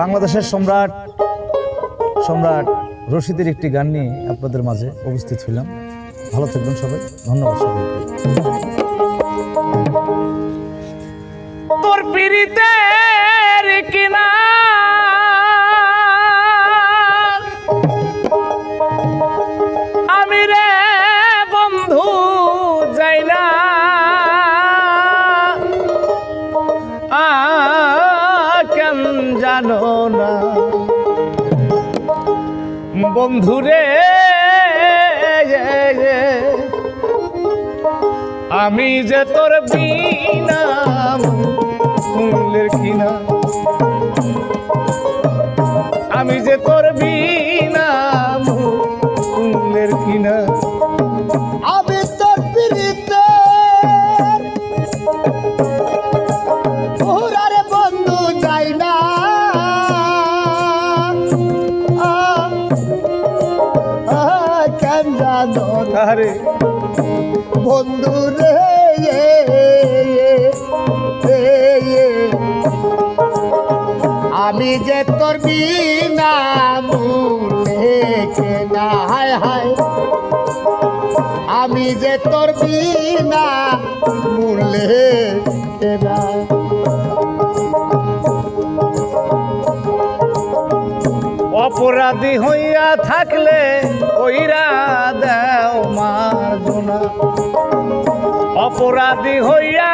বাংলাদেশের সম্রাট সম্রাট রশিদের একটি গান নিয়ে আপনাদের মাঝে উপস্থিত হইলাম। ভালো থাকবেন সবাই। ধন্যবাদ সবাইকে। তোর পিরিতের বন্ধু রে আমি যে তোর বিনা কিনা। বন্ধু রে। আমি যে তোর বিনা মূলে কেনা হায় হায় আমি যে তোর বিনা মূলে কেনা অপরাধী হইয়া থাকলে ওইরা দেও মার্জনা অপরাধী হইয়া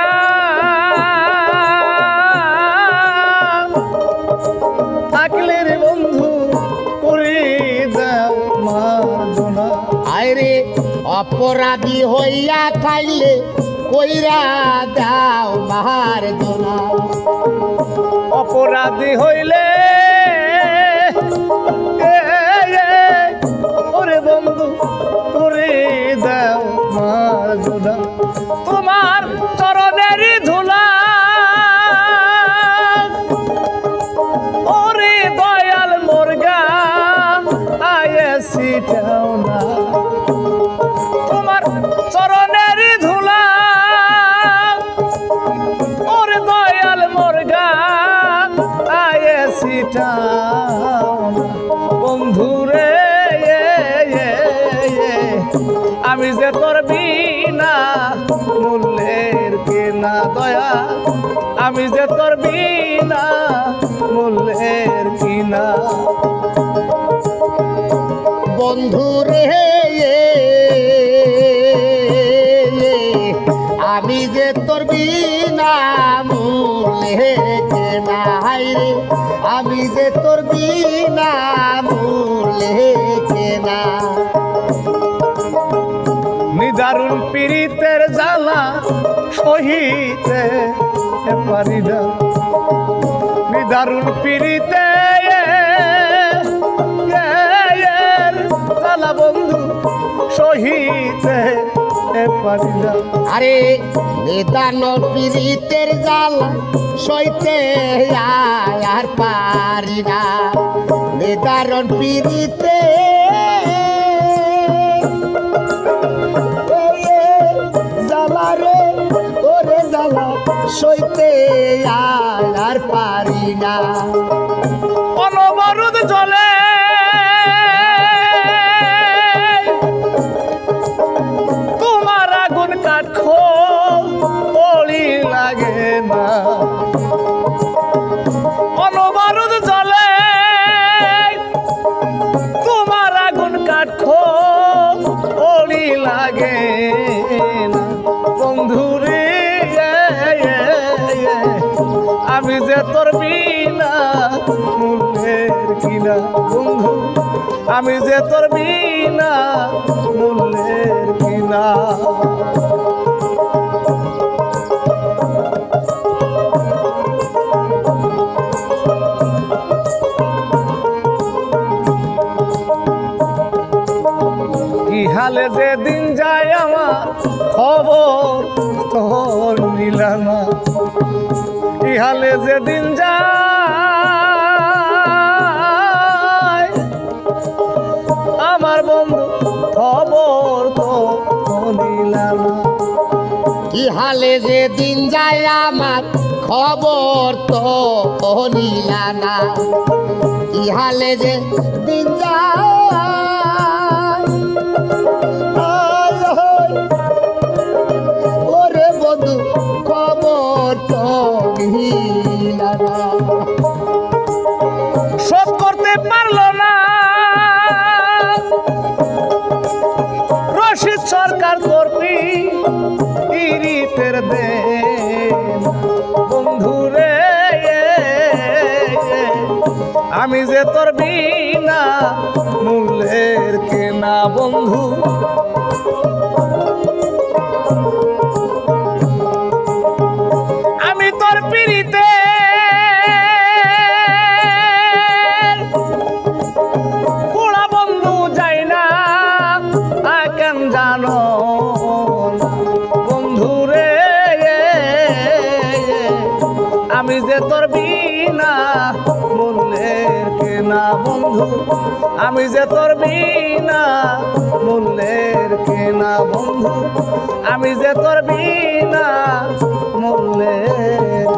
থাকলে রে বন্ধু করি দেও মার্জনা আরে অপরাধী হইয়া থাকলে কইরা দাও মার দোনা অপরাধী হইলে আয়েসি না। তোমার চরণেরই ধুলা, ওরে দয়াল মোরগা আয়েসি বন্ধু রে আমি যে তোর বিনা মূল্যের কেনা দয়া, আমি যে তোর বিনা বন্ধু রে আমি যে তোর বিনা কেনা রে, আমি যে তোর বিনা কেনা নিদারুণ পীড়িতের জ্বালা সহিতে পারি না। নিদারুণ পীড়িতে আরে, নিদান পীড়িতের জাল সইতে আর পারি না। নিদারণ পীড়িতে সইতে আর পারি না। অনবরুদ জলে পড়ি লাগে না। বন্ধুরে আমি যে তোর বিনা মূল্যের কিনা বন্ধু। আমি যে তোর বিনা মূল্যের কিনা নিলামা কি হালে যে দিন যায়, আমার বন্ধু খবর তো নিলাম কি হালে যে দিন যায়, আমার খবর তো নিলা না। কি যে দিন যায় পারল না। রশিদ সরকার করবি ইরিতের বন্ধু রে, আমি যে তোর বিনা মূল্যের কেনা বন্ধু। বন্ধুরে, আমি যে তোর বিনা মূল্যের কেনা বন্ধু, আমি যে তোর বিনা মূল্যের কেনা বন্ধু, আমি যে তোর বিনা মূল্যের